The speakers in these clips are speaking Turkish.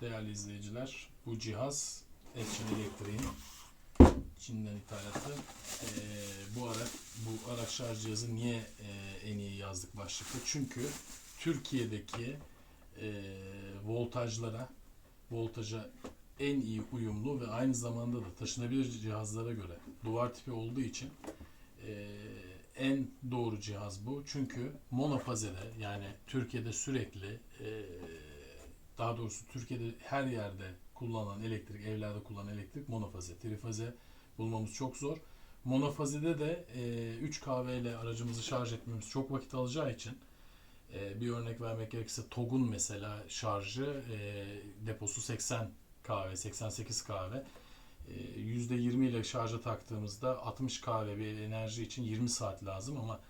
değerli izleyiciler. Bu cihaz Etçin Elektriğin Çin'den ithalatı. Ee, bu araç bu araç şarj cihazı niye e, en iyi yazdık başlıkta? Çünkü Türkiye'deki e, voltajlara voltaja en iyi uyumlu ve aynı zamanda da taşınabilir cihazlara göre duvar tipi olduğu için e, en doğru cihaz bu. Çünkü monofazede yani Türkiye'de sürekli e, daha doğrusu Türkiye'de her yerde kullanılan elektrik, evlerde kullanılan elektrik monofaze. Trifaze bulmamız çok zor. Monofazede de e, 3 kahve ile aracımızı şarj etmemiz çok vakit alacağı için e, bir örnek vermek gerekirse TOG'un mesela şarjı e, deposu 80 kahve, 88 kahve. E, %20 ile şarja taktığımızda 60 kahve bir enerji için 20 saat lazım ama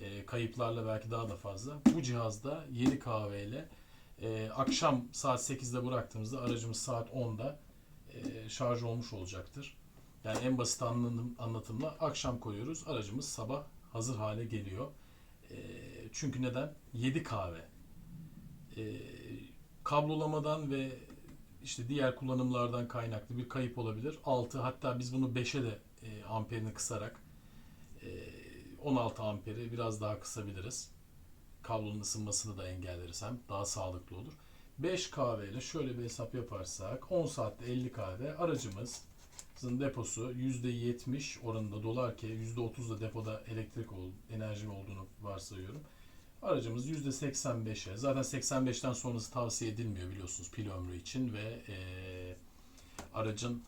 e, kayıplarla belki daha da fazla. Bu cihazda 7 kahve ile e, akşam saat 8'de bıraktığımızda aracımız saat 10'da e, şarj olmuş olacaktır. Yani en basit anlatım, anlatımla akşam koyuyoruz. Aracımız sabah hazır hale geliyor. E, çünkü neden? 7 kahve. E, kablolamadan ve işte diğer kullanımlardan kaynaklı bir kayıp olabilir. 6 hatta biz bunu 5'e de e, amperini kısarak e, 16 amperi biraz daha kısabiliriz. Kablonun ısınmasını da engelleriz hem daha sağlıklı olur. 5 kahve ile şöyle bir hesap yaparsak 10 saatte 50 kahve aracımızın deposu %70 oranında dolarken %30 da depoda elektrik ol, enerji olduğunu varsayıyorum. Aracımız %85'e zaten 85'ten sonrası tavsiye edilmiyor biliyorsunuz pil ömrü için ve e, aracın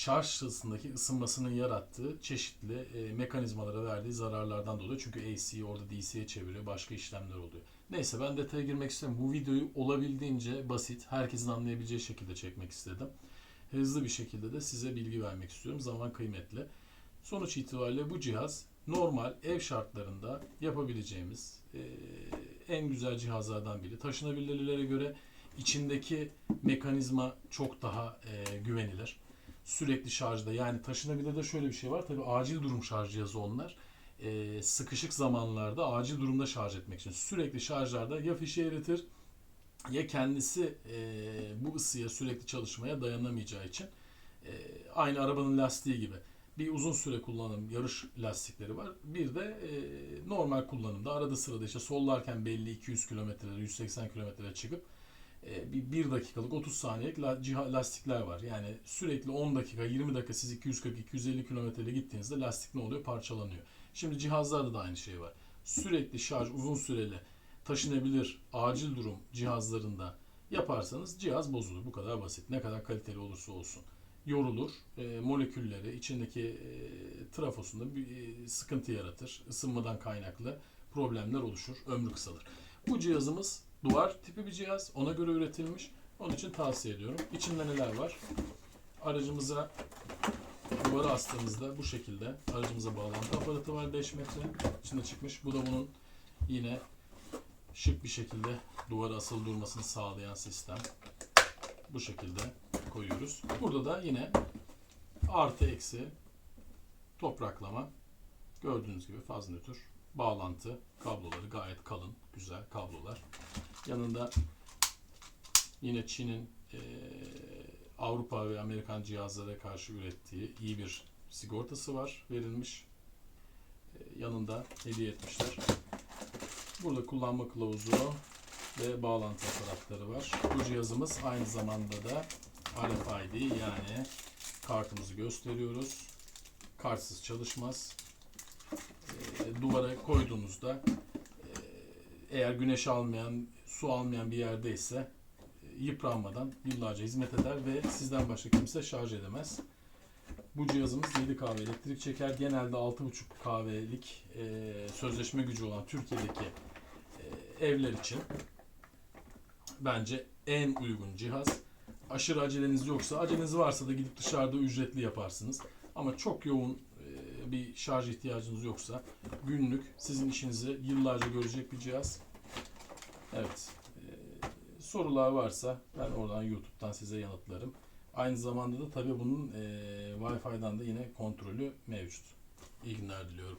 şarj sırasındaki ısınmasının yarattığı çeşitli e, mekanizmalara verdiği zararlardan dolayı. Çünkü AC'yi orada DC'ye çeviriyor. Başka işlemler oluyor. Neyse ben detaya girmek istemiyorum. Bu videoyu olabildiğince basit, herkesin anlayabileceği şekilde çekmek istedim. Hızlı bir şekilde de size bilgi vermek istiyorum. Zaman kıymetli. Sonuç itibariyle bu cihaz normal ev şartlarında yapabileceğimiz e, en güzel cihazlardan biri. Taşınabilirlere göre içindeki mekanizma çok daha e, güvenilir. Sürekli şarjda yani taşınabilirde şöyle bir şey var. Tabii acil durum şarj cihazı onlar. E, sıkışık zamanlarda acil durumda şarj etmek için sürekli şarjlarda ya fişe eritir ya kendisi e, bu ısıya sürekli çalışmaya dayanamayacağı için e, aynı arabanın lastiği gibi bir uzun süre kullanım yarış lastikleri var. Bir de e, normal kullanımda arada sırada işte sollarken belli 200 kilometrelere 180 kilometrelere çıkıp bir, bir dakikalık 30 saniyelik lastikler var. Yani sürekli 10 dakika 20 dakika siz 240-250 kilometrede gittiğinizde lastik ne oluyor? Parçalanıyor. Şimdi cihazlarda da aynı şey var. Sürekli şarj uzun süreli taşınabilir acil durum cihazlarında yaparsanız cihaz bozulur. Bu kadar basit. Ne kadar kaliteli olursa olsun yorulur. E, molekülleri içindeki e, trafosunda bir e, sıkıntı yaratır. Isınmadan kaynaklı problemler oluşur. Ömrü kısalır. Bu cihazımız duvar tipi bir cihaz. Ona göre üretilmiş. Onun için tavsiye ediyorum. İçinde neler var? Aracımıza duvara astığımızda bu şekilde aracımıza bağlantı aparatı var 5 metre. İçinde çıkmış. Bu da bunun yine şık bir şekilde duvara asılı durmasını sağlayan sistem. Bu şekilde koyuyoruz. Burada da yine artı eksi topraklama gördüğünüz gibi faz nötr bağlantı kabloları gayet kalın güzel kablolar. Yanında yine Çin'in eee, Avrupa ve Amerikan cihazlara karşı ürettiği iyi bir sigortası var verilmiş. Eee, yanında hediye etmişler. Burada kullanma kılavuzu ve bağlantı aparatları var. Bu cihazımız aynı zamanda da RFID yani kartımızı gösteriyoruz. Kartsız çalışmaz. Ee, duvara koyduğunuzda e, eğer güneş almayan, su almayan bir yerdeyse e, yıpranmadan yıllarca hizmet eder ve sizden başka kimse şarj edemez. Bu cihazımız 7 kahve elektrik çeker. Genelde 6,5 kahvelik e, sözleşme gücü olan Türkiye'deki e, evler için bence en uygun cihaz. Aşırı aceleniz yoksa, aceleniz varsa da gidip dışarıda ücretli yaparsınız. Ama çok yoğun e, bir şarj ihtiyacınız yoksa günlük sizin işinizi yıllarca görecek bir cihaz. Evet. e, sorular varsa ben oradan YouTube'dan size yanıtlarım. Aynı zamanda da tabii bunun e, Wi-Fi'den de yine kontrolü mevcut. İyi günler diliyorum.